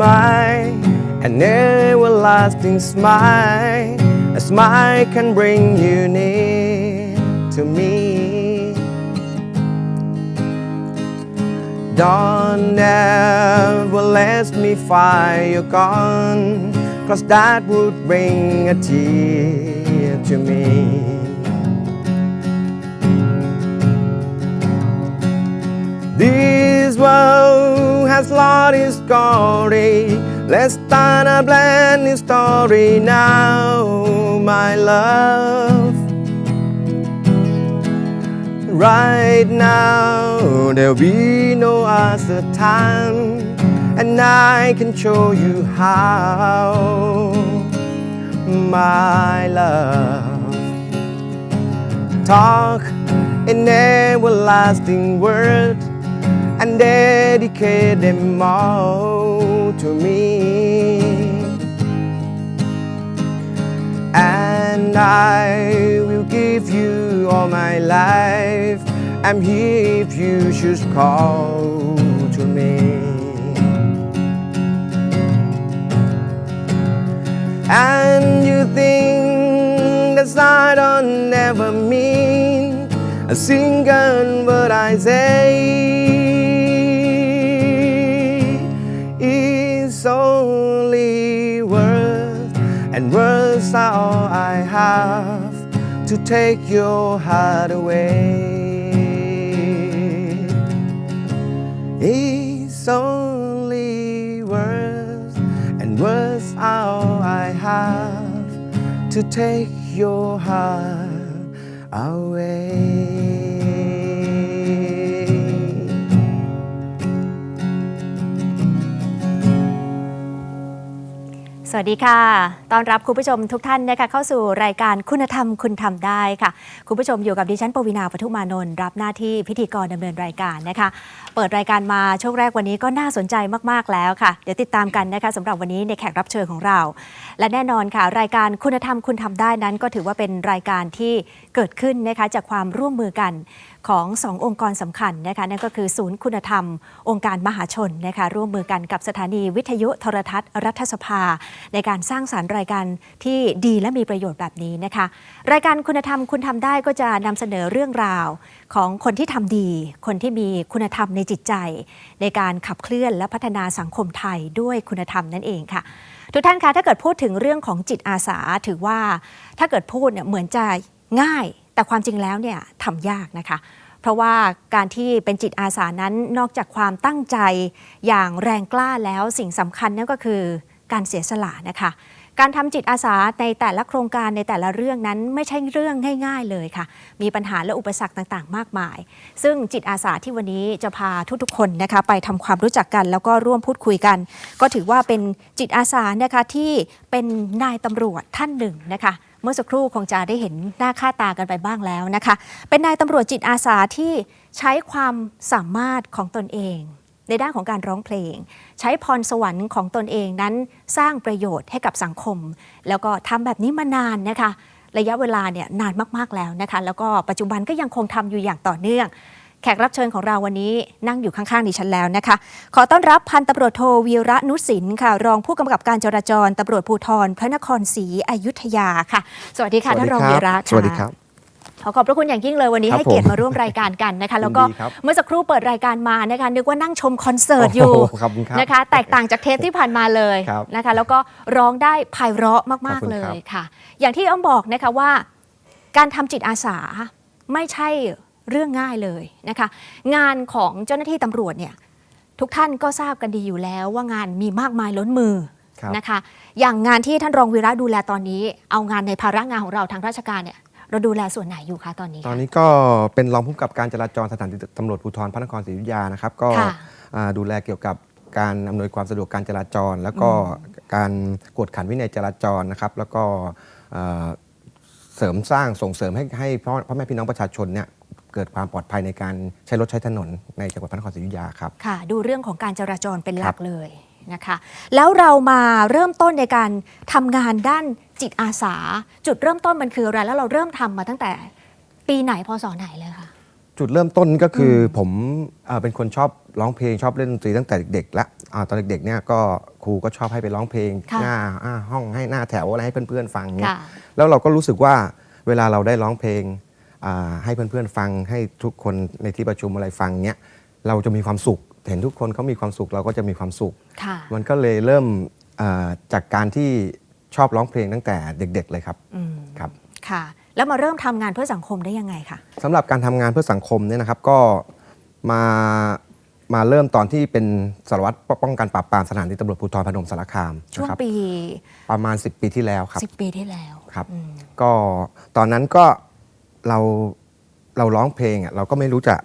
smile, an everlasting smile. A smile can bring you near to me. Don't ever let me find you gone, cause that would bring a tear to me. This world has lost its glory. Let's start a brand new story now, my love. Right now, there'll be no other time, and I can show you how, my love. Talk in everlasting words and dedicate them all to me. And I will give you all my life. I'm here if you should call to me. And you think that I don't ever mean a single word I say words are all I have to take your heart away. It's only words, and words are all I have to take your heart away. สวัสดีค่ะต้อนรับคุณผู้ชมทุกท่านนะคะเข้าสู่รายการคุณธรรมคุณทำได้ค่ะ คุณผู้ชมอยู่กับดิฉันปวีนาปทุมานนท์รับหน้าที่พิธีกรดำเนินรายการนะคะ เปิดรายการมาช่วงแรกวันนี้ก็น่าสนใจมากๆแล้วค่ะ เดี๋ยวติดตามกันนะคะสำหรับวันนี้ในแขกรับเชิญของเรา และแน่นอนค่ะ รายการคุณธรรมคุณทำได้นั้น ก็ถือว่าเป็นรายการที่เกิดขึ้นนะคะจากความร่วมมือกัน ของสององค์กรสำคัญนะคะนั่นก็คือศูนย์คุณธรรม องค์การมหาชนนะคะร่วมมือกันกับสถานีวิทยุโทรทัศน์ รัฐสภา ในการสร้างสารรค์รายการที่ดีและมีประโยชน์แบบนี้นะคะ รายการคุณธรรมคุณทำได้ก็จะนำเสนอเรื่องราวของคนที่ทำดี คนที่มีคุณธรรมในจิตใจ ในการขับเคลื่อนและพัฒนาสังคมไทยด้วยคุณธรรมนั่นเองค่ะทุกท่านคะถ้าเกิดพูดถึงเรื่องของจิตอาสาถือว่าถ้าเกิดพูดเนี่ยเหมือนจะง่ายแต่ความจริงแล้วเนี่ยทำยากนะคะ เพราะว่าการที่เป็นจิตอาสานั้นนอกจากความตั้งใจอย่างแรงกล้าแล้วสิ่งสำคัญนั่นก็คือการเสียสละนะคะการทำจิตอาสาในแต่ละโครงการในแต่ละเรื่องนั้นไม่ใช่เรื่องง่ายๆเลยค่ะ มีปัญหาและอุปสรรคต่างๆ มากมาย ซึ่งจิตอาสาที่วันนี้จะพาทุกๆคนนะคะไปทำความรู้จักกัน แล้วก็ร่วมพูดคุยกัน ก็ถือว่าเป็นจิตอาสานะคะที่เป็นนายตำรวจท่านหนึ่งนะคะ เมื่อสักครู่คงจะได้เห็นหน้าค่าตากันไปบ้างแล้วนะคะ เป็นนายตำรวจจิตอาสาที่ใช้ความสามารถของตนเอง ในด้านของการร้องเพลง ใช้พรสวรรค์ของตนเองนั้นสร้างประโยชน์ให้กับสังคม แล้วก็ทำแบบนี้มานานนะคะ ระยะเวลาเนี่ยนานมากๆแล้วนะคะ แล้วก็ปัจจุบันก็ยังคงทำอยู่อย่างต่อเนื่อง แขกรับเชิญของเราวันนี้นั่งอยู่ข้างๆดิฉันแล้วนะคะ ขอต้อนรับพันตำรวจโทวีระนุสินค่ะ รองผู้กำกับการจราจรตำรวจภูธรพระนครศรีอยุธยาค่ะ สวัสดีค่ะท่านรองวีระค่ะสวัสดีครับขอขอบพระคุณอย่างยิ่งเลยวันนี้ครับให้เกียรติผมมาร่วมรายการกันนะคะ แล้วก็ยินดีครับเมื่อสักครู่เปิดรายการมานะคะนึกว่านั่งชมคอนเสิร์ตอยู่โอ้โหขอบคุณครับนะคะ แตกต่างจากเทปที่ผ่านมาเลยครับนะคะ แล้วก็ร้องได้ไพเราะขอมาบกคุๆณเลครับยค่ะ อย่างที่อ้อมบอกนะคะว่า การทำจิตอาสาไม่ใช่ เรื่องง่ายเลยนะคะ งานของเจ้าหน้าที่ตำรวจเนี่ยทุกท่านก็ทราบกันดีอยู่แล้วว่างานมีมากมายล้นมือครับนะคะ อย่างงานที่ท่านรองวีระดูแลตอนนี้ เอางานในภาระงานของเราทางราชการเนี่ยเราดูแลส่วนไหนอยู่คะตอนนี้ ตอนคะนี้ก็เป็นรองผู้กำกับการจราจรสถานีตำรวจภูธรพระนครศรีอยุธยานะครับก็ค่ะอ่าดูแลเกี่ยวกับการอำนวยความสะดวกการจราจร แล้วก็การกวดขันวินัยจราจรนะครับแล้วก็อ่าเสริมสร้างส่งเสริมให้ให้พ่อพ่อแม่พี่น้องประชาชนเนี่ย เกิดความปลอดภัยในการใช้รถใช้ถนนในจังหวัดพระนครศรีอยุธยาครับค่ะ ดูเรื่องของการจราจรเป็นหคลัรักบเลยนะคะ แล้วเรามาเริ่มต้นในการทำงานด้านจิตอาสา จุดเริ่มต้นมันคืออะไรแล้วเราเริ่มทำมาตั้งแต่ปีไหนพศไหนเลยคะจุดเริ่มต้นก็คืออผมเอ่อเป็นคนชอบร้องเพลงชอบเล่นดนตรีตั้งแต่เด็กๆแล้วอ่าตอนเด็กๆเนี่ยก็ครูก็ชอบให้ไปร้องเพลงค่ะ หน้าอ่าห้องให้หน้าแถวอะไรให้เพื่อนๆฟังเนี่ย ค่ะ แล้วเราก็รู้สึกว่าเวลาเราได้ร้องเพลงอ่า ให้เพื่อนๆฟังให้ทุกคนในที่ประชุมอะไรฟังเนี่ยเราจะมีความสุข เห็นทุกคนเขามีความสุขเราก็จะมีความสุขค่ะมันก็เลยเริ่มอ่าจากการที่ชอบร้องเพลงตั้งแต่เด็กๆเลยครับอืมครับค่ะ แล้วมาเริ่มทำงานเพื่อสังคมได้ยังไงคะสำหรับการทำงานเพื่อสังคมเนี่ยนะครับก็มามาเริ่มตอนที่เป็นสารวัตรป้องกันปราบปรามสถานีตำรวจภูธรพนมสารคามช่วงนะครับปี ประมาณ 10 ปีที่แล้วครับสิบปีที่แล้วครับอืมก็ตอนนั้นก็ เราเราร้องเพลงอะเราก็ไม่รู้จะ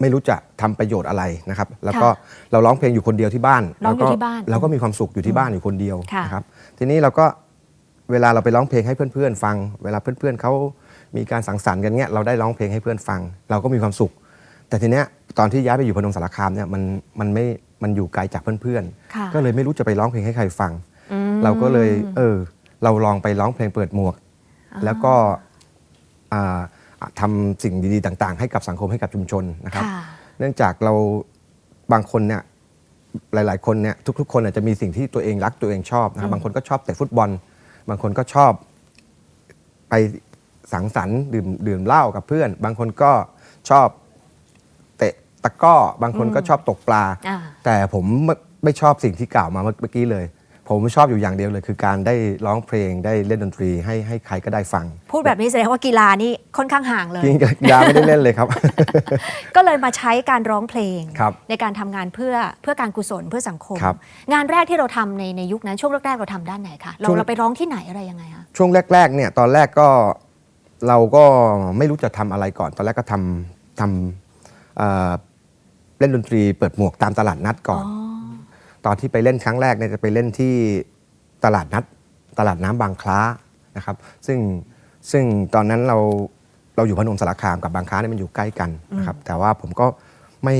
ไม่รู้จะทำประโยชน์อะไรนะครับ แล้วก็เราร้องเพลงอยู่คนเดียวที่บ้านร้องอยู่แล้วก็ที่บ้านเราก็มีความสุขอยู่ที่บ้านอยู่คนเดียวค่ะนะครับ ทีนี้เราก็เวลาเราไปร้องเพลงให้เพื่อนๆ ฟัง เวลาเพื่อนๆเขามีการสังสรรค์กันเงี้ยเราได้ร้องเพลงให้เพื่อนฟัง เราก็มีความสุข แต่ทีเนี้ยตอนที่ย้ายไปอยู่พนมสารคามเนี่ยมันมันไม่มันอยู่ไกลจากเพื่อนค่ะๆ ก็เลยไม่รู้จะไปร้องเพลงให้ใครฟัง อืม เราก็เลยเออเราลองไปร้องเพลงเปิดหมวก แล้วก็อ่า ทำสิ่งดีๆต่าง ๆ ให้กับสังคมให้กับชุมชนนะครับค่ะเนื่องจากเราบางคนเนี่ยหลาย ๆ คนเนี่ยทุก ๆ คนอาจจะมีสิ่งที่ตัวเองรักตัวเองชอบนะครับบางคนก็ชอบแต่ฟุตบอล บางคนก็ชอบไปสังสรรค์ดื่มดื่มเหล้ากับเพื่อน บางคนก็ชอบเตะตะกร้อบางคนก็ชอบตกปลาอ่าแต่ผมไม่ไม่ชอบสิ่งที่กล่าวมาเมื่อกี้เลย ผมชอบอยู่อย่างเดียวเลย คือการได้ร้องเพลงได้เล่นดนตรีให้ให้ใครก็ได้ฟัง พูดแบบนี้แสดงว่ากีฬานี่ค่อนข้างห่างเลยจริงๆกีฬาไม่ได้เล่นเลยครับ ก็เลยมาใช้การร้องเพลงครับในการทำงานเพื่อเพื่อการกุศลเพื่อสังคมครับงานแรกที่เราทำในในยุคนั้นช่วงแรกๆเราทำด้านไหนคะเราช่วงเราไปร้องที่ไหนอะไรยังไงคะช่วงแรกๆเนี่ยตอนแรกก็เราก็ไม่รู้จะทำอะไรก่อน ตอนแรกก็ทำทำเอ่อเล่นดนตรีเปิดหมวกตามตลาดนัดก่อน ตอนที่ไปเล่นครั้งแรกเนี่ยจะไปเล่นที่ตลาดนัดตลาดน้ำบางคล้านะครับ ซึ่งซึ่งตอนนั้นเราเราอยู่พนมสารคามกับบางคล้าเนี่ยมันอยู่ใกล้กันนะครับ แต่ว่าผมก็ไม่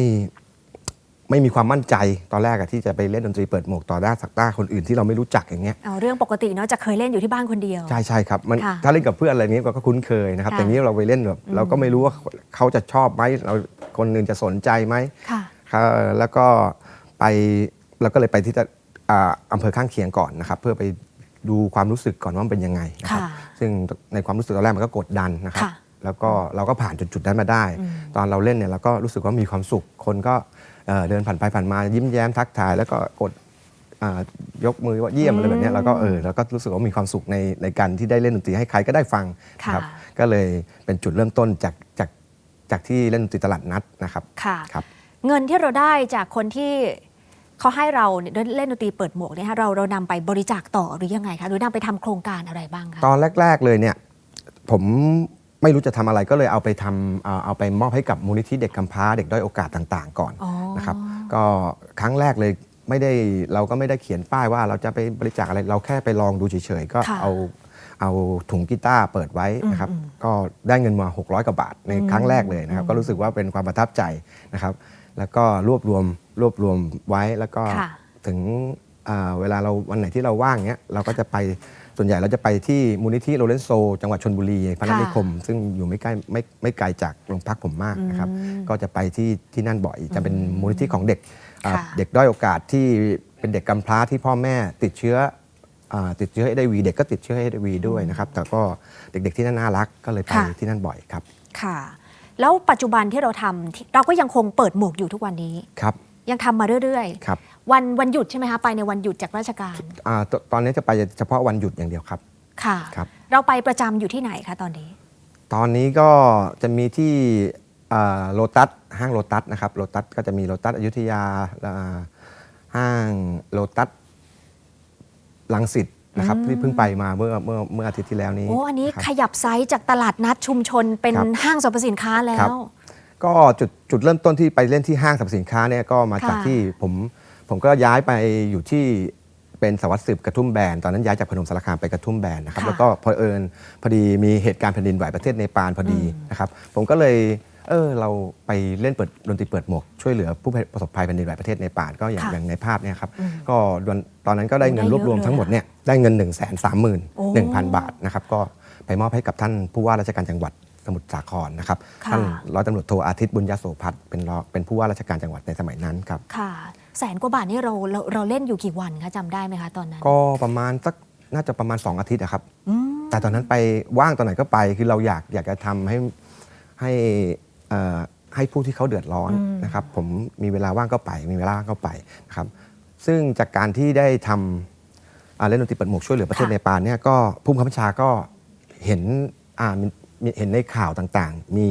ไม่มีความมั่นใจตอนแรกอะที่จะไปเล่นดนตรีเปิดหมวกต่อหน้าสักหน้าคนอื่นที่เราไม่รู้จักอย่างเงี้ยเอาเรื่องปกติเนาะจะเคยเล่นอยู่ที่บ้านคนเดียว ใช่ใช่ครับมันค่ะถ้าเล่นกับเพื่อนอะไรนี้ก็คุ้นเคยนะครับ ค่ะ แต่นี้เราไปเล่นแบบเราก็ไม่รู้ว่าเขาจะชอบไหมเราคนอื่นจะสนใจไหม ค่ะ ครับแล้วก็ไป เราก็เลยไปที่ตะอ่าอำเภอข้างเคียงก่อนนะครับ เพื่อไปดูความรู้สึกก่อนว่ามันเป็นยังไงนะครับค่ะซึ่งในความรู้สึกตอนแรกมันก็กดดันนะครับค่ะแล้วก็เราก็ผ่านจุดๆนั้นมาได้อืมตอนเราเล่นเนี่ยเราก็รู้สึกว่ามีความสุข คนก็เอ่อเดินผ่านไปผ่านมายิ้มแย้มทักทาย แล้วก็กดอ่ายกมือว่าเยี่ยมอะไรแบบเนี้ยเราก็เออเราก็รู้สึกว่ามีความสุขในในการที่ได้เล่นดนตรีให้ใครก็ได้ฟังนะครับค่ะก็เลยเป็นจุดเริ่มต้นจากจากจากที่เล่นดนตรีตลาดนัดนะครับค่ะครับ เงินที่เราได้จากคนที่ เขาให้เราเนี่ยเล่นดนตรีเปิดหมวกเนี่ยค่ะเราเรานำไปบริจาคต่อหรือยังไงคะหรือนำไปทำโครงการอะไรบ้างคะตอนแรก ๆเลยเนี่ยผมไม่รู้จะทำอะไรก็เลยเอาไปทำเอาเอาไปมอบให้กับมูลนิธิเด็กกำพร้าเด็กด้อยโอกาสต่างๆ ก่อนอ๋อนะครับก็ครั้งแรกเลยไม่ได้เราก็ไม่ได้เขียนป้ายว่าเราจะไปบริจาคอะไรเราแค่ไปลองดูเฉยๆก็ค่ะเอาเอาถุงกีตาร์เปิดไว้นะครับอืมก็ได้เงินมา 600กว่าบาทในอืมครั้งแรกเลยนะครับก็รู้สึกว่าเป็นความประทับใจนะครับ แล้วก็รวบรวมรวบรวมไว้แล้วก็ค่ะถึงอ่าเวลาเราวันไหนที่เราว่างเนี้ยเราก็จะไปส่วนใหญ่เราจะไปที่มูลนิธิโรเลนโซ จังหวัดชนบุรีพระนักนิคม ซึ่งอยู่ไม่ใกล้ไม่ไม่ไกลจากโรงพักผมมากนะครับอืมก็จะไปที่ที่นั่นบ่อย จะเป็นมูลนิธิของเด็กอ่าค่ะเด็กด้อยโอกาสที่เป็นเด็กกำพร้าที่พ่อแม่ติดเชื้ออ่าติดเชื้อเอวีเด็กก็ติดเชื้อเอวีด้วยนะครับแต่ก็เด็กๆที่นั่นน่ารักก็เลยไปค่ะที่นั่นบ่อยครับค่ะ แล้วปัจจุบันที่เราทำที่เราก็ยังคงเปิดหมวกอยู่ทุกวันนี้ครับ ยังทำมาเรื่อยครับๆวันวันหยุดใช่ไหมคะไปในวันหยุดจากราชการอ่าตตอนนี้จะไปเฉพาะวันหยุดอย่างเดียวครับค่ะครับ เราไปประจำอยู่ที่ไหนคะตอนนี้ ตอนนี้ก็จะมีที่โลตัสห้างโลตัสนะครับโลตัสก็จะมีโลตัสอยุธยาอ่าห้างโลตัสลังสิต นะครับอืมที่เพิ่งไปมาเมื่อเมื่อเมื่ออาทิตย์ที่แล้วนี้โอ้อันนี้ครับขยับไซส์จากตลาดนัดชุมชนเป็นครับห้างสรรพสินค้าแล้ครับวก็จุดจุดเริ่มต้นที่ไปเล่นที่ห้างสรรพสินค้าเนี่ยก็มาจากค่ะที่ผมผมก็ย้ายไปอยู่ที่เป็นสารวัสดสืบกระทุ่มแบนตอนนั้นย้ายจากพนมสารคามไปกระทุ่มแบนนะครับค่ะแล้วก็พอเอิญพอดีมีเหตุการณ์แผ่นดินไหวประเทศเนปาลพอดีอืมนะครับผมก็เลย เออเราไปเล่นเปิดดนตรีเปิดหมวกช่วยเหลือผู้ประสบภัยแผ่นดินไหวประเทศเนปาลก็อย่างค่ะอย่างในภาพเนี่ยครับอืมก็ตอนนั้นก็ได้เงินได้เยรอะวบรวมเลยทั้งหมดเนี่ยได้เงิน1นึ่งแสนสามหมื่นโอ้หนึ่งพันบาทนะครับก็ไปมอบให้กับท่านผู้ว่าราชการจังหวัดสมุทรสาครนะครับค่ะ ท่านร้อยตำรวจโทอาทิตย์บุญยโสพัฒน์เป็นรองเป็นผู้ว่าราชการจังหวัดในสมัยนั้นครับค่ะแสนกว่าบาทนี่เราเราเราเล่นอยู่กี่วันคะจำได้ไหมคะตอนนั้นก็ประมาณสักน่าจะประมาณ 2 อาทิตย์นะครับ อืม แต่ตอนนั้นไปว่างตอนไหนก็ไปคือเราอยากอยากจะทำให้ให้เอ่อ ให้ผู้ที่เขาเดือดร้อนนะครับ ผมมีเวลาว่างก็ไป มีเวลาว่างก็ไปนะครับ ซึ่งจากการที่ได้ทำอ่าเล่นดนตรีเปิดหมวกช่วยเหลือประเทศค่ะเนปาลเนี่ยก็ผู้บังคับบัญชาก็เห็นอ่ามีมีเห็นในข่าวต่างๆ มี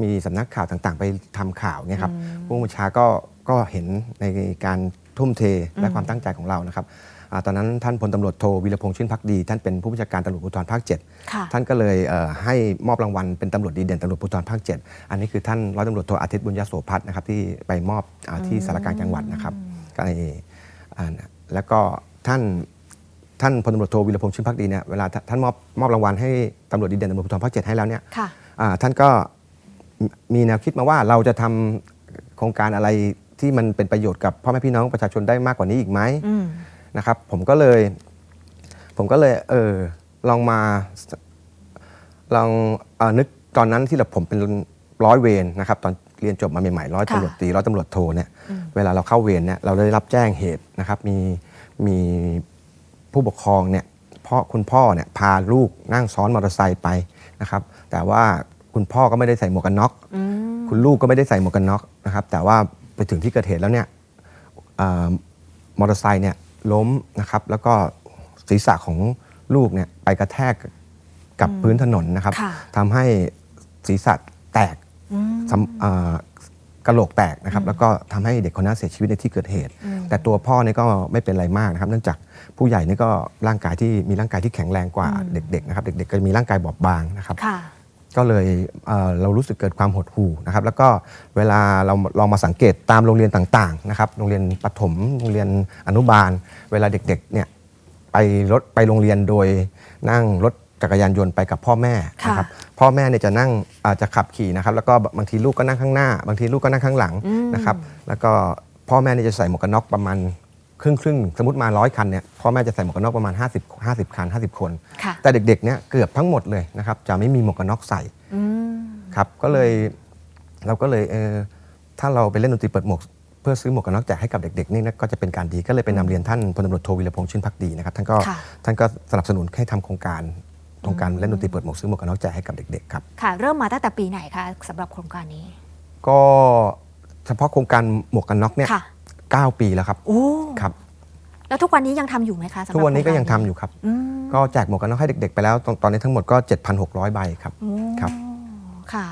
มีสำนักข่าวต่างๆ ไปทำข่าวเนี่ยครับผู้บังคับบัญชาก็ก็เห็นในการ ทุ่มเทและความตั้งใจของเรานะครับอาตอนนั้นท่านพลตำรวจโทวีรพงษ์ชื่นพักดี ท่านเป็นผู้บัญชาการตำรวจภูธรภาค7ค่ะท่านก็เลยเอ่อให้มอบรางวัลเป็นตำรวจดีเด่นตำรวจภูธรภาค 7 อันนี้คือท่านร้อยตำรวจโทอาทิตย์บุญยโสพัฒน์นะครับที่ไปมอบอาที่สารกลางจังหวัดนะครับก็ในอ่าแล้วก็ท่านท่านพลตำรวจโทวิรพงษ์ชื่นพักดีเนี่ยเวลาท่านมอบมอบรางวัลให้ตำรวจดีเด่นตำรวจภูธรภาค 7 ให้แล้วเนี่ยค่ะอ่าท่านก็มีแนวคิดมาว่าเราจะทำโครงการอะไร ที่มันเป็นประโยชน์กับพ่อแม่พี่น้องประชาชนได้มากกว่านี้อีกไหมอืมนะครับ ผมก็เลย ผมก็เลย เออลองมาลองเออนึกตอนนั้นที่เราผมเป็นร้อยเวรนะครับ ตอนเรียนจบมาใหม่ๆร้อยค่ะตำรวจตรีร้อยตำรวจโทเนี่ยเวลาเราเข้าเวรเนี่ยเราได้รับแจ้งเหตุนะครับ มีมีผู้ปกครองเนี่ยพ่อคุณพ่อเนี่ยพาลูกนั่งซ้อนมอเตอร์ไซค์ไปนะครับ แต่ว่าคุณพ่อก็ไม่ได้ใส่หมวกกันน็อกอืมคุณลูกก็ไม่ได้ใส่หมวกกันน็อกนะครับ แต่ว่า ไปถึงที่เกิดเหตุแล้วเนี่ยเอ่อมอเตอร์ไซค์เนี่ยล้มนะครับ แล้วก็ศีรษะของลูกเนี่ยไปกระแทกกับพื้นถนนนะครับค่ะทำให้ศีรษะแตกอืมสำเอ่อกระโหลกแตกนะครับ แล้วก็ทำให้เด็กคนนั้นเสียชีวิตในที่เกิดเหตุ แต่ตัวพ่อเนี่ยก็ไม่เป็นอะไรมากนะครับ เนื่องจากผู้ใหญ่นี่ก็ร่างกายที่มีร่างกายที่แข็งแรงกว่าเด็กๆนะครับ เด็กๆก็มีร่างกายบอบบางนะครับค่ะ ก็เลยเอ่อเรารู้สึกเกิดความหดหู่นะครับ แล้วก็เวลาเราลองมาสังเกตตามโรงเรียนต่างๆนะครับ โรงเรียนประถมโรงเรียนอนุบาล เวลาเด็กๆเนี่ยไปรถไปโรงเรียนโดยนั่งรถจักรยานยนต์ไปกับพ่อแม่นะครับพ่อแม่เนี่ยจะนั่งอาจจะขับขี่นะครับ แล้วก็บางทีลูกก็นั่งข้างหน้า บางทีลูกก็นั่งข้างหลังนะครับ แล้วก็พ่อแม่เนี่ยจะใส่หมวกกันน็อกประมาณ ครึ่งครึ่งๆสมมติมาร้อยคันเนี่ยพ่อแม่จะใส่หมวกกันน็อกประมาณ 50 50 คัน 50 คน ค่ะ แต่เด็กๆเนี่ยเกือบทั้งหมดเลยนะครับจะไม่มีหมวกกันน็อกใส่อืม ครับก็เลยเราก็เลยเออถ้าเราไปเล่นดนตรีเปิดหมวกเพื่อซื้อหมวกกันน็อกแจกให้กับเด็กๆนี่นะก็จะเป็นการดีก็เลยไปนำเรียนท่านพลตำรวจโทวิรพงษ์ชื่นพักดีนะครับท่านก็ค่ะ ท่านก็สนับสนุนให้ทำโครงการโครงการเล่นดนตรีเปิดหมวกซื้อหมวกกันน็อกแจกให้กับเด็กๆครับ ค่ะ เริ่มมาตั้งแต่ปีไหนคะสำหรับโครงการนี้ ก็เฉพาะโครงการหมวกกันน็อกเนี่ยค่ะ เก้าปีแล้วครับโอ้ครับ แล้วทุกวันนี้ยังทำอยู่ไหมคะสำหรับทุกวันนี้ก็โครยังทำอยู่ครับ อืมก็แจกหมวกกันน็อกให้เด็ก ๆ ไปแล้วตอนตอนนี้ทั้งหมดก็ 7,600 ใบครับ โอ้ครับ ค่ะ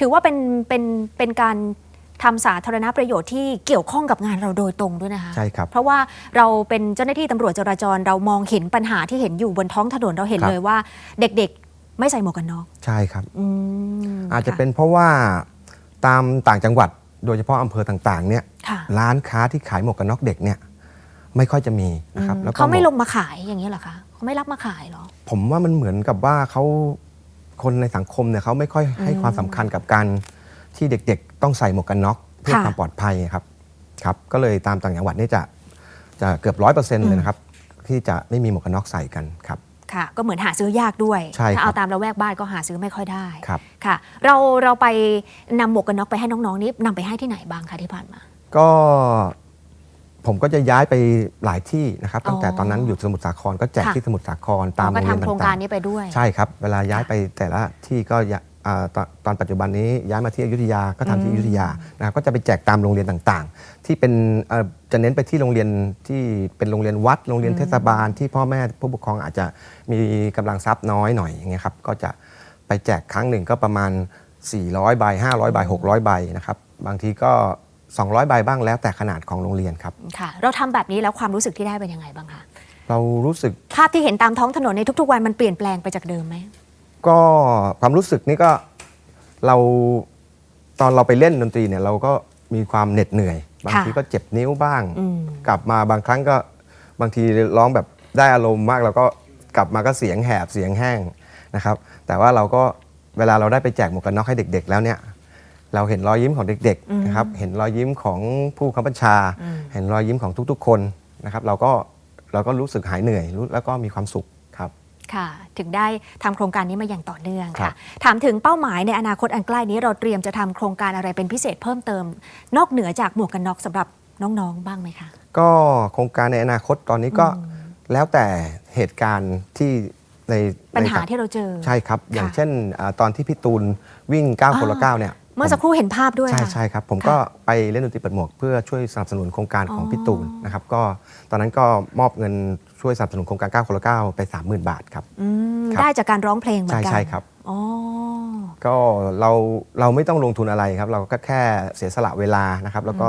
ถือว่าเป็นเป็นเป็นการทำสาธารณประโยชน์ที่เกี่ยวข้องกับงานเราโดยตรงด้วยนะคะ ใช่ครับ เพราะว่าเราเป็นเจ้าหน้าที่ตำรวจจราจรเรามองเห็นปัญหาที่เห็นอยู่บนท้องถนนเราเห็นครับ เลยว่า เด็กๆ ไม่ใส่หมวกกันน็อกใช่ครับ อืมอาจจะค่เป็นเพราะว่าตามต่างจังหวัด โดยเฉพาะอำเภอต่างๆเนี่ยค่ะร้านค้าที่ขายหมวกกันน็อกเด็กเนี่ยไม่ค่อยจะมีนะครับอืมแล้วก็เขาไม่หลวกงมาขายอย่างนี้ยเหรอคะเขาไม่รับมาขายเหรอ ผมว่ามันเหมือนกับว่าเขาคนในสังคมเนี่ยเขาไม่ค่อยให้ความสำคัญกับการที่เด็กๆ ต้องใส่หมวกกันน็อกเพื่อค่ะ ความปลอดภัยครับครับ ก็เลยตามต่างจังหวัดนี่จะจะเกือบร้อยเปอร์เซ็นต์เลยนะครับที่จะไม่มีหมวกกันน็อกใส่กันครับ ค่ะ ก็เหมือนหาซื้อยากด้วย ใช่ครับถ้าเอาตามละแวกบ้านก็หาซื้อไม่ค่อยได้ครับ ค่ะ เราเราไปนำหมวกกันน็อกไปให้น้องๆนี่นำไปให้ที่ไหนบ้างคะที่ผ่านมา ก็ผมก็จะย้ายไปหลายที่นะครับตั้งแต่อ๋อตอนนั้นอยู่สมุทรสาครก็แจกค่ะ ที่สมุทรสาครตามเราโรก็งเรียนทำโครงต่าการงๆนี้ไปด้วยใช่ครับ เวลาย้ายไปแต่ละที่ก็อย่าอ่าตอนตอนปัจจุบันนี้ย้ายมาที่อยุธยาก็ทำที่อยุธยานะครับก็จะไปแจกตามโรงเรียนต่างๆ ที่เป็นเอ่อจะเน้นไปที่โรงเรียนที่เป็นโรงเรียนวัด โรงเรียนเทศบาลที่พ่อแม่ผู้ปกครองอาจจะมีกำลังทรัพย์น้อยหน่อยอย่างเงี้ยครับก็จะไปแจกครั้งหนึ่งก็ประมาณ 400ใบ500ใบ600ใบนะครับบางทีก็ 200ใบบ้างแล้วแต่ขนาดของโรงเรียนครับ ค่ะ เราทำแบบนี้แล้วความรู้สึกที่ได้เป็นยังไงบ้างคะ เรารู้สึก ภาพที่เห็นตามท้องถนนในทุกๆ วันมันเปลี่ยนแปลงไปจากเดิมไหม ก็ความรู้สึกนี่ก็เราตอนเราไปเล่นดนตรีเนี่ยเราก็มีความเหน็ดเหนื่อย บางค่ะทีก็เจ็บนิ้วบ้างอืมกลับมาบางครั้งก็บางทีร้องแบบได้อารมณ์มากเราก็กลับมาก็เสียงแหบเสียงแห้งนะครับ แต่ว่าเราก็เวลาเราได้ไปแจกหมวกกันน็อกให้เด็ก ๆ แล้วเนี่ยเราเห็นรอยยิ้มของเด็กๆนะครับเห็นรอยยิ้มของผู้บังคับบัญชาอืมเห็นรอยยิ้มของทุกๆ คนนะครับ เราก็เราก็รู้สึกหายเหนื่อยรู้แล้วก็มีความสุข ครับค่ะ ถึงได้ทำโครงการนี้มาอย่างต่อเนื่องครัค่ะบถามถึงเป้าหมายในอนาคตอันใกล้นี้เราเตรียมจะทำโครงการอะไรเป็นพิเศษเพิ่มเติม นอกเหนือจากหมวกกันน็อกสำหรับน้องๆ บ้างไหมคะ ก็โครงการในอนาคตตอนนี้ก็แล้วแต่เหตุการณ์ที่ในปัญหาในที่เราเจอ ใช่ครับ อย่างค่ะเช่นอ่าตอนที่พี่ตูนวิ่ง9คนละ9เนี่ยเมื่อสักครู่เห็นภาพด้วยใช่ค่ะใช่ครับ ผมค่ะก็ไปเล่นดนตรีเปิดหมวก เพื่อช่วยสนับสนุนโครงการของอ๋อพี่ตูนนะครับก็ตอนนั้นก็มอบเงินช่วยสนับสนุนโครงการ9คนละ9ไป 30,000 บาทครับอืมครับได้จากการร้องเพลงเหมือใช่นกันใช่ครับอ๋อก็เราเราไม่ต้องลงทุนอะไรครับ เราก็แค่เสียสละเวลานะครับ แล้วก็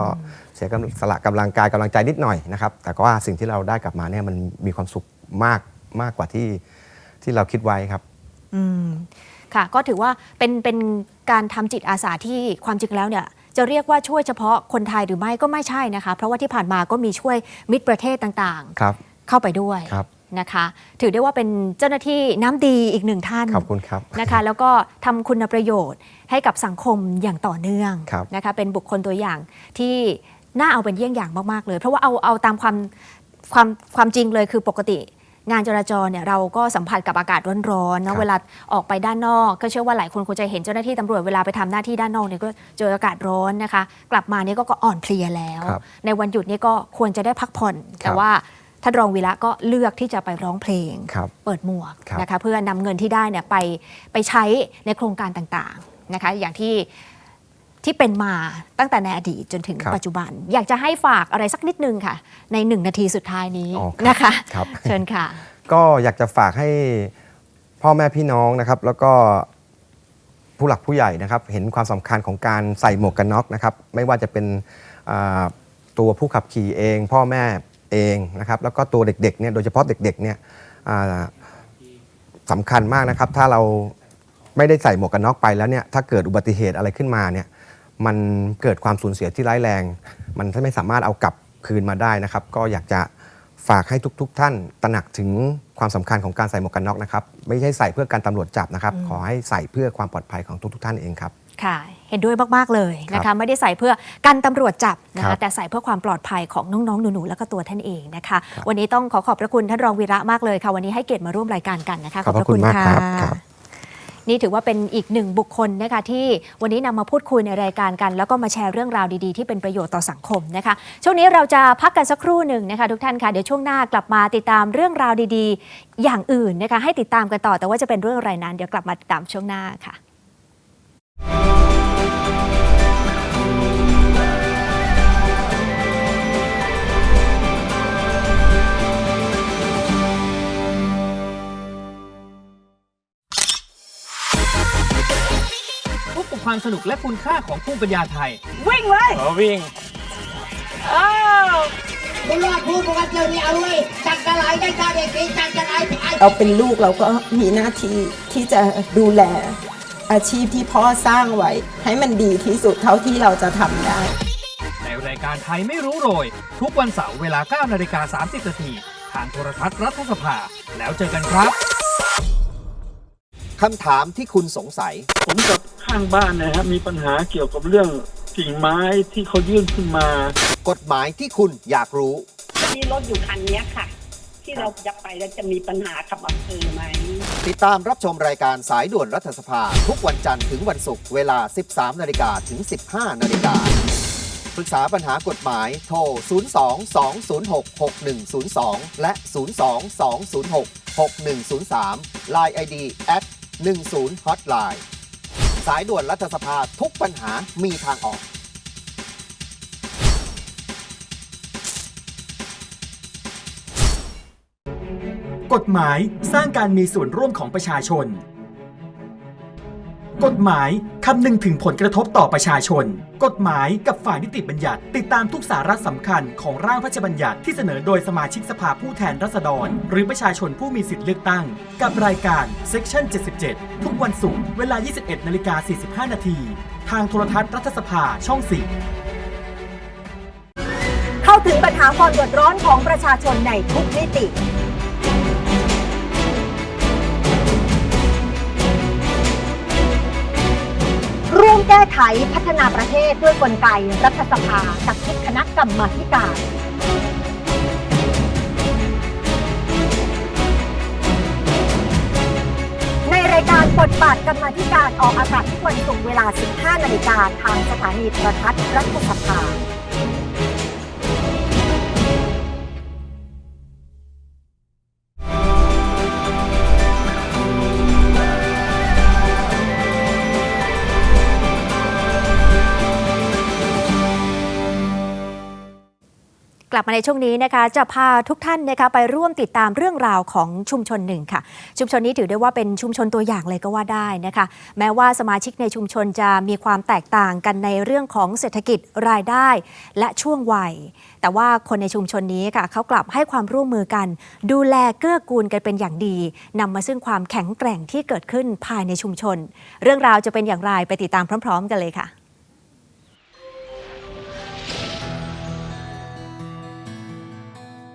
เสียกำสละกำลังกายกำลังใจนิดหน่อยนะครับแต่ก็ว่าสิ่งที่เราได้กลับมาเนี่ยมันมีความสุขมากมากกว่าที่ที่เราคิดไว้ครับอืมค่ะก็ถือว่าเป็นเป็น การทำจิตอาสาที่ความจริงแล้วเนี่ยจะเรียกว่าช่วยเฉพาะคนไทยหรือไม่ก็ไม่ใช่นะคะ เพราะว่าที่ผ่านมาก็มีช่วยมิตรประเทศต่างครับๆเข้าไปด้วยครับนะคะ ถือได้ว่าเป็นเจ้าหน้าที่น้ำดีอีกหนึ่งท่านขอบคุณครับนะคะ แล้วก็ทำคุณประโยชน์ให้กับสังคมอย่างต่อเนื่องครับนะคะ เป็นบุคคลตัวอย่างที่น่าเอาเป็นเยี่ยงอย่างมากๆเลย เพราะว่าเอาเอาตามความความความจริงเลยคือปกติ งานจราจรเนี่ยเราก็สัมผัสกับอากาศร้อนๆครันะบ เวลาออกไปด้านนอก ก็เชื่อว่าหลายคนคงจะเห็นเจ้าหน้าที่ตำรวจเวลาไปทำหน้าที่ด้านนอกเนี่ยก็เจออากาศร้อนนะคะ กลับมานี่ก็ก็อ่อนเพลียแล้ว ครับในวันหยุดนี่ก็ควรจะได้พักผ่อนแต่ว่าท่านรองวีระก็เลือกที่จะไปร้องเพลง ครับ เปิดหมวกครับนะคะเพื่อนำเงินที่ได้เนี่ยไปไปใช้ในโครงการต่างๆนะคะอย่างที่ ที่เป็นมาตั้งแต่ในอดีตจนถึงครับปัจจุบัน อยากจะให้ฝากอะไรสักนิดนึงค่ะ ในหนึ่งนาทีสุดท้ายนี้อ๋อครับนะคะครับเชิญค่ะ ก็อยากจะฝากให้พ่อแม่พี่น้องนะครับ แล้วก็ผู้หลักผู้ใหญ่นะครับ เห็นความสำคัญของการใส่หมวกกันน็อกนะครับ ไม่ว่าจะเป็นอ่าตัวผู้ขับขี่เอง พ่อแม่เองนะครับ แล้วก็ตัวเด็กๆเนี่ยโดยเฉพาะเด็กๆเนี่ยอ่าสำคัญมากนะครับ ถ้าเราไม่ได้ใส่หมวกกันน็อกไปแล้วเนี่ยถ้าเกิดอุบัติเหตุอะไรขึ้นมาเนี่ย มันเกิดความสูญเสียที่ร้ายแรง มันไม่สามารถเอากลับคืนมาได้นะครับ ก็อยากจะฝากให้ทุกๆทท่านตระหนักถึงความสำคัญของการใส่หมวกกันน็อกนะครับ ไม่ใช่ใส่เพื่อการตำรวจจับนะครับ ขอให้ใส่เพื่อความปลอดภัยของทุกๆท่านเองครับค่ะเห็นด้วยมาก ๆ เลยนะครัคะบไม่ได้ใส่เพื่อกันตำรวจจับนะครัคะบแต่ใส่เพื่อความปลอดภัยของน้อง ๆ หนู ๆ แล้วก็ตัวท่านเองนะคะครับวันนี้ต้องขอขอบพระคุณท่านรองวีระมากเลยค่ะ วันนี้ให้เกียรติมาร่วมรายการกันนะคะ ขอบพระคุณมากครับครับ นี่ถือว่าเป็นอีกหนึ่งบุคคลนะคะที่วันนี้นำมาพูดคุยในรายการกัน แล้วก็มาแชร์เรื่องราวดีๆ ที่เป็นประโยชน์ต่อสังคมนะคะช่วงนี้เราจะพักกันสักครู่หนึ่งนะคะทุกท่านค่ะเดี๋ยวช่วงหน้ากลับมาติดตามเรื่องราวดีๆ อย่างอื่นนะคะให้ติดตามกันต่อแต่ว่าจะเป็นเรื่องอะไรนั้นเดี๋ยวกลับมาติดตามช่วงหน้าค่ะ กับความสนุกและคุณค่าของภูมิปัญญาไทย วิ่งเลยขอวิ่งอ้าวบุญรอดผู้ปกตินี่เอาไว้จักกะไหลได้กาเด็กดีจักกะไหลไอ้เราเป็นลูกเราก็มีหน้าที่ที่จะดูแลอาชีพที่พ่อสร้างไว้ ให้มันดีที่สุดเท่าที่เราจะทำได้ ในรายการไทยไม่รู้โรย ทุกวันเสาร์เวลา9นาฬิกา30นาทีทางโทรทัศน์รัฐสภา แล้วเจอกันครับ คำถามที่คุณสงสัย ผมกับ ข้างบ้านนะฮะมีปัญหาเกี่ยวกับเรื่องกิ่งไม้ที่เขายื่นขึ้นมา กฎหมายที่คุณอยากรู้ มีรถอยู่คันเนี้ยค่ะ ที่เราจะไปแล้วจะมีปัญหากับอำเภอไหม ติดตามรับชมรายการสายด่วนรัฐสภา ทุกวันจันทร์ถึงวันศุกร์เวลา 13 นาฬิกาถึง 15 นาฬิกาปรึกษาปัญหากฎหมายโทร 02-206-6102 และ 02-206-6103 Line ID at 10 Hotline สายด่วนรัฐสภาทุกปัญหามีทางออก กฎหมายสร้างการมีส่วนร่วมของประชาชน กฎหมายคำนึงถึงผลกระทบต่อประชาชน กฎหมายกับฝ่ายนิติบัญญัติ ติดตามทุกสาระสำคัญของร่างพระราชบัญญัติที่เสนอโดยสมาชิกสภาผู้แทนราษฎร หรือประชาชนผู้มีสิทธิเลือกตั้ง กับรายการ Section 77 ทุกวันศุกร์เวลา 21นาฬิกา45 นาทีทางโทรทัศน์รัฐสภาช่อง 4เข้าถึงปัญหาความเดือดร้อนของประชาชนในทุกมิติ ไขพัฒนาประเทศด้วยกลไกรัฐสภาจากทิศคณะกรรมธิการในรายการบทบาทกรรมาธิการออกอากาศทุกวันศุกร์เวลา 15 นาฬิกาทางสถานีโทรทัศน์รัฐสภา ลับมาในช่วงนี้นะคะ จะพาทุกท่านนะคะไปร่วมติดตามเรื่องราวของชุมชนหนึ่งค่ะ ชุมชนนี้ถือได้ว่าเป็นชุมชนตัวอย่างเลยก็ว่าได้นะคะ แม้ว่าสมาชิกในชุมชนจะมีความแตกต่างกันในเรื่องของเศรษฐกิจรายได้ และช่วงวัย แต่ว่าคนในชุมชนนี้ค่ะเขากลับให้ความร่วมมือกัน ดูแลเกื้อกูลกันเป็นอย่างดีนำมาซึ่งความแข็งแกร่งที่เกิดขึ้นภายในชุมชน เรื่องราวจะเป็นอย่างไรไปติดตามพร้อม ๆ กันเลยค่ะ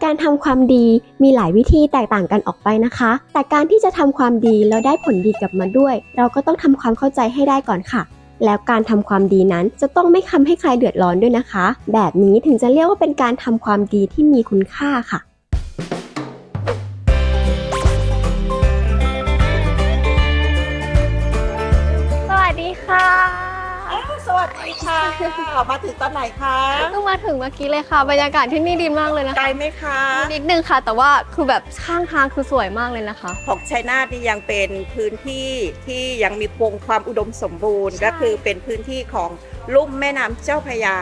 การทำความดีมีหลายวิธีแตกต่างกันออกไปนะคะ แต่การที่จะทำความดีแล้วได้ผลดีกลับมาด้วย เราก็ต้องทำความเข้าใจให้ได้ก่อนค่ะ แล้วการทำความดีนั้นจะต้องไม่ทำให้ใครเดือดร้อนด้วยนะคะ แบบนี้ถึงจะเรียกว่าเป็นการทำความดีที่มีคุณค่าค่ะ มาถึงตอนไหนคะเพิ่งมาถึงเมื่อกี้เลยค่ะ บรรยากาศที่นี่ดีมากเลยนะคะไกลไหมคะนิดนึงค่ะ แต่ว่าคือแบบข้างทางคือสวยมากเลยนะคะ ของชัยนาทนี่ยังเป็นพื้นที่ที่ยังมีคงความอุดมสมบูรณ์ ก็คือเป็นพื้นที่ของลุ่มแม่น้ำเจ้าพระยา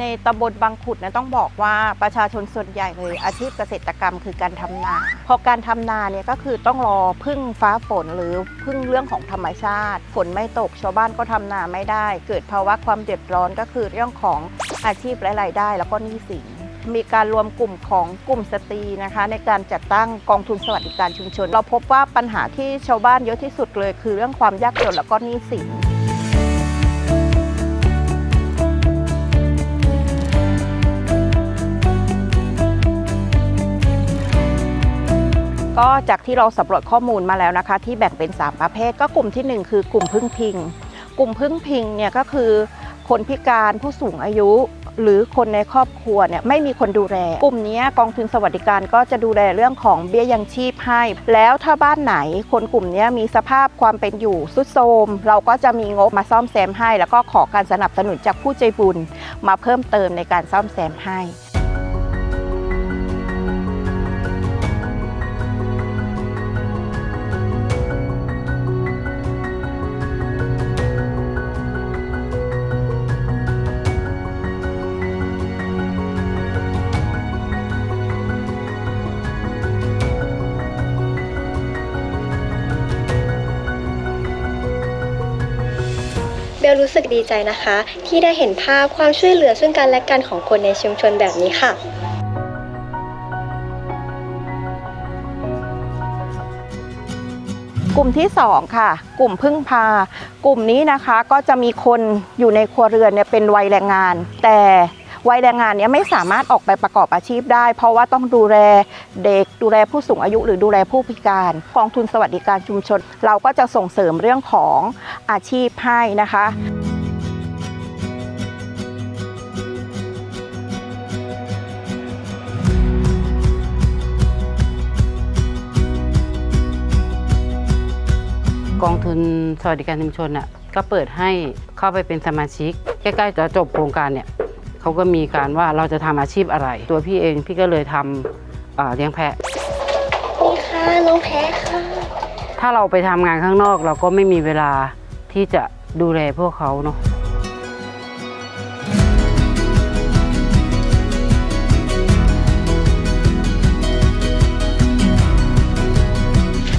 ในตำบลบางขุดนะต้องบอกว่าประชาชนส่วนใหญ่เลยอาชีพเกษตรกรรมคือการทำนา พอการทำนาเนี่ยก็คือต้องรอพึ่งฟ้าฝนหรือพึ่งเรื่องของธรรมชาติ ฝนไม่ตกชาวบ้านก็ทำนาไม่ได้ เกิดภาวะความเดือดร้อนก็คือเรื่องของอาชีพและรายได้ แล้วก็หนี้สินมีการรวมกลุ่มของกลุ่มสตรีนะคะ ในการจัดตั้งกองทุนสวัสดิการชุมชน เราพบว่าปัญหาที่ชาวบ้านเยอะที่สุดเลย คือเรื่องความยากจนแล้วก็หนี้สิน ก็จากที่เราสำรวจข้อมูลมาแล้วนะคะ ที่แบ่งเป็น 3 ประเภท ก็กลุ่มทีหนึ่1 คือกลุ่มพึ่งพิง กลุ่มพึ่งพิงเนี่ยก็คือ คนพิการผู้สูงอายุ หรือคนในครอบครัวเนี่ยไม่มีคนดูแล กลุ่มนี้กองทุนสวัสดิการก็จะดูแลเรื่องของเบี้ยยังชีพให้ แล้วถ้าบ้านไหนคนกลุ่มนี้มีสภาพความเป็นอยู่สุดโทรมเราก็จะมีงบมาซ่อมแซมให้ แล้วก็ขอการสนับสนุนจากผู้ใจบุญมาเพิ่มเติมในการซ่อมแซมให้ ลรู้สึกดีใจนะคะ ที่ได้เห็นภาพความช่วยเหลือซึ่งกันและกันของคนในชุมชนแบบนี้ค่ะกลุ่มที่ 2 ค่ะ กลุ่มพึ่งพา กลุ่มนี้นะคะก็จะมีคนอยู่ในครัวเรือนเนี่ยเป็นวัยแรงงาน แต่ วัยแรงงานเนี้ไม่สามารถออกไปประกอบอาชีพได้ เพราะว่าต้องดูแลเด็กดูแลผู้สูงอายุ หรือดูแลผู้พิการกองทุนสวัสดิการชุมชน เราก็จะส่งเสริมเรื่องของอาชีพให้นะคะกองทุนสวัสดิการชุมชนอะก็เปิดให้เข้าไปเป็นสมาชิก ใกล้ๆจะจบโครงการเนี่ย เขาก็มีการว่าเราจะทำอาชีพอะไร ตัวพี่เองพี่ก็เลยทำเอ่อเลี้ยงแพะนี่ค่ะน้องแพ้ค่ะถ้าเราไปทำงานข้างนอก เราก็ไม่มีเวลาที่จะดูแลพวกเขาเนาะ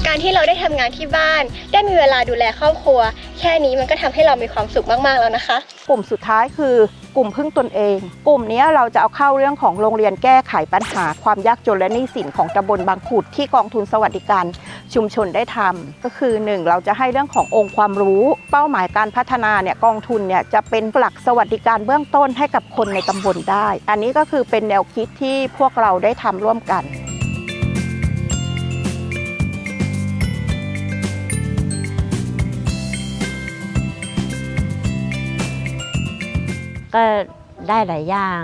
การที่เราได้ทำงานที่บ้าน ได้มีเวลาดูแลครอบครัว แค่นี้มันก็ทำให้เรามีความสุขมาก ๆ แล้วนะคะ กลุ่มสุดท้ายคือก ลุ่มพึ่งตนเอง กลุ่มนี้เราจะเอาเข้าเรื่องของโรงเรียนแก้ไขปัญหา ความยากจนและหนี้สินของตำบลบางขุดที่กองทุนสวัสดิการชุมชนได้ทำก็คือ 1 เราจะให้เรื่องขององค์ความรู้ เป้าหมายการพัฒนาเนี่ยกองทุนเนี่ยจะเป็นหลักสวัสดิการเบื้องต้นให้กับคนในตำบลได้ อันนี้ก็คือเป็นแนวคิดที่พวกเราได้ทำร่วมกัน ก็ได้หลายอย่าง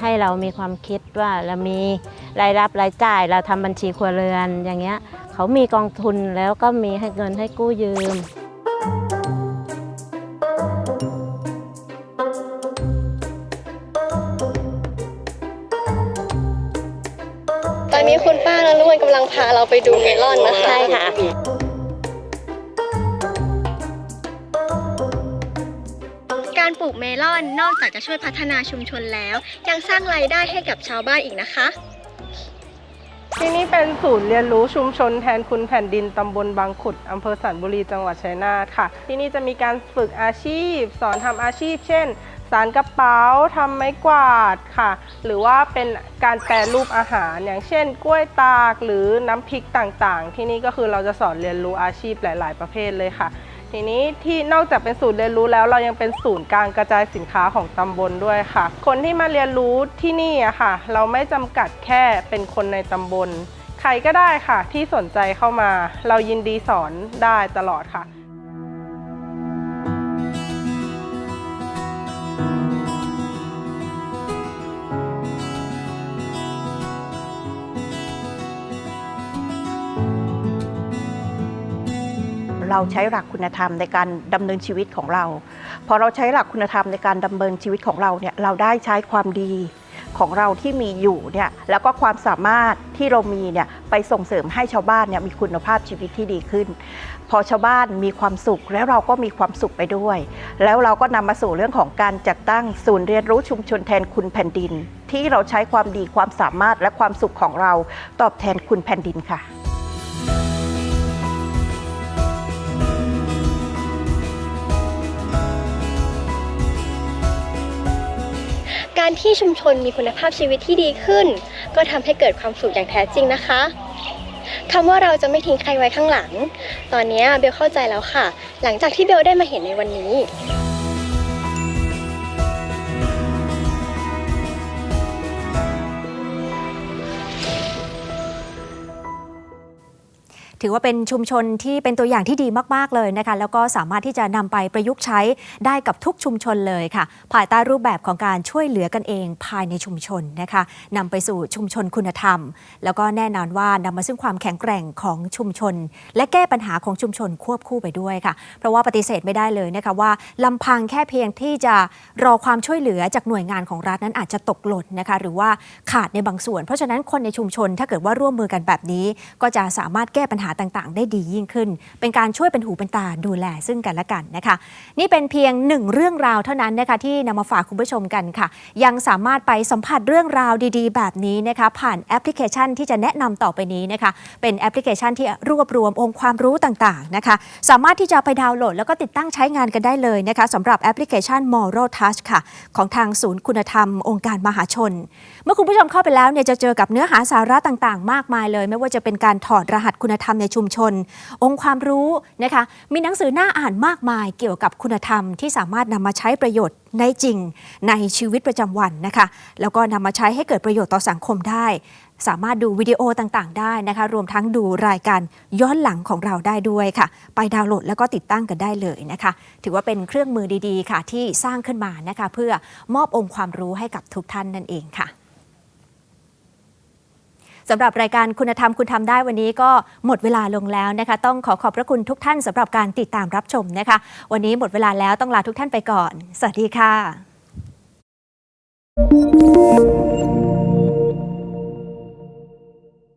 ให้เรามีความคิดว่าเรามีรายรับรายจ่ายเราทำบัญชีครัวเรือนอย่างเงี้ยเขามีกองทุนแล้วก็มีให้เงินให้กู้ยืม ตอนนี้คุณป้านรุมนกำลังพาเราไปดูเมลอนนะคะ ใช่ค่ะ ลูกเมลอนนอกจากจะช่วยพัฒนาชุมชนแล้ว ยังสร้างรายได้ให้กับชาวบ้านอีกนะคะ ที่นี่เป็นศูนย์เรียนรู้ชุมชนแทนคุณแผ่นดินตำบลบางขุดอำเภอสันบุรีจังหวัดชัยนาทค่ะ ที่นี่จะมีการฝึกอาชีพ สอนทำอาชีพ เช่น สารกระเป๋าทำไม้กวาดค่ะ หรือว่าเป็นการแปรรูปอาหาร อย่างเช่น กล้วยตากหรือน้ำพริกต่างๆ ที่นี่ก็คือเราจะสอนเรียนรู้อาชีพหลาย ๆ ประเภทเลยค่ะ ทีนี้ที่นอกจากเป็นศูนย์เรียนรู้แล้วเรายังเป็นศูนย์กลางกระจายสินค้าของตำบลด้วยค่ะ คนที่มาเรียนรู้ที่นี่อะค่ะ เราไม่จำกัดแค่เป็นคนในตำบล ใครก็ได้ค่ะ ที่สนใจเข้ามา เรายินดีสอนได้ตลอดค่ะ เราใช้หลักคุณธรรมในการดำเนินชีวิตของเรา พอเราใช้หลักคุณธรรมในการดำเนินชีวิตของเราเนี่ยเราได้ใช้ความดีของเราที่มีอยู่เนี่ยแล้วก็ความสามารถที่เรามีเนี่ยไปส่งเสริมให้ชาวบ้านเนี่ยมีคุณภาพชีวิตที่ดีขึ้น พอชาวบ้านมีความสุขแล้วเราก็มีความสุขไปด้วย แล้วเราก็นำมาสู่เรื่องของการจัดตั้งศูนย์เรียนรู้ชุมชนแทนคุณแผ่นดิน ที่เราใช้ความดีความสามารถและความสุขของเราตอบแทนคุณแผ่นดินค่ะ การที่ชุมชนมีคุณภาพชีวิตที่ดีขึ้น ก็ทำให้เกิดความสุขอย่างแท้จริงนะคะคำว่าเราจะไม่ทิ้งใครไว้ข้างหลัง ตอนนี้เบลเข้าใจแล้วค่ะ หลังจากที่เบลได้มาเห็นในวันนี้ ถือว่าเป็นชุมชนที่เป็นตัวอย่างที่ดีมาก ๆ เลยนะคะ แล้วก็สามารถที่จะนำไปประยุกต์ใช้ได้กับทุกชุมชนเลยค่ะ ภายใต้รูปแบบของการช่วยเหลือกันเองภายในชุมชนนะคะนำไปสู่ชุมชนคุณธรรม แล้วก็แน่นอนว่านำมาซึ่งความแข็งแกร่งของชุมชน และแก้ปัญหาของชุมชนควบคู่ไปด้วยค่ะ เพราะว่าปฏิเสธไม่ได้เลยนะคะว่าลำพังแค่เพียงที่จะรอความช่วยเหลือจากหน่วยงานของรัฐนั้นอาจจะตกหล่นนะคะหรือว่าขาดในบางส่วน เพราะฉะนั้นคนในชุมชนถ้าเกิดว่าร่วมมือกันแบบนี้ ก็จะสามารถแก้ปัญหาต่างๆ ได้ดียิ่งขึ้น เป็นการช่วยเป็นหูเป็นตาดูแลซึ่งกันและกันนะคะ นี่เป็นเพียงหนึ่งเรื่องราวเท่านั้นนะคะที่นำมาฝากคุณผู้ชมกันค่ะ ยังสามารถไปสัมผัสเรื่องราวดีๆ แบบนี้นะคะ ผ่านแอปพลิเคชันที่จะแนะนำต่อไปนี้นะคะ เป็นแอปพลิเคชันที่รวบรวมองค์ความรู้ต่างๆนะคะ สามารถที่จะไปดาวน์โหลด แล้วก็ติดตั้งใช้งานกันได้เลยนะคะสำหรับแอปพลิเคชัน Moral Touch ค่ะ ของทางศูนย์คุณธรรม องค์การมหาชน เมื่อคุณผู้ชมเข้าไปแล้วเนี่ยจะเจอกับเนื้อหาสาระต่างๆ มากมายเลย ไม่ว่าจะเป็นการถอดรหัสคุณธรรมในชุมชน องค์ความรู้นะคะ มีหนังสือน่าอ่านมากมายเกี่ยวกับคุณธรรมที่สามารถนำมาใช้ประโยชน์ในจริงในชีวิตประจำวันนะคะ แล้วก็นำมาใช้ให้เกิดประโยชน์ต่อสังคมได้ สามารถดูวิดีโอต่างๆ ได้นะคะ รวมทั้งดูรายการย้อนหลังของเราได้ด้วยค่ะ ไปดาวน์โหลดแล้วก็ติดตั้งกันได้เลยนะคะ ถือว่าเป็นเครื่องมือดีๆ ค่ะที่สร้างขึ้นมานะคะ เพื่อมอบองค์ความรู้ให้กับทุกท่านนั่นเองค่ะ สำหรับรายการคุณธรรมคุณทำได้วันนี้ก็หมดเวลาลงแล้วนะคะ ต้องขอขอบพระคุณทุกท่านสำหรับการติดตามรับชมนะคะ วันนี้หมดเวลาแล้วต้องลาทุกท่านไปก่อน สวัสดีค่ะ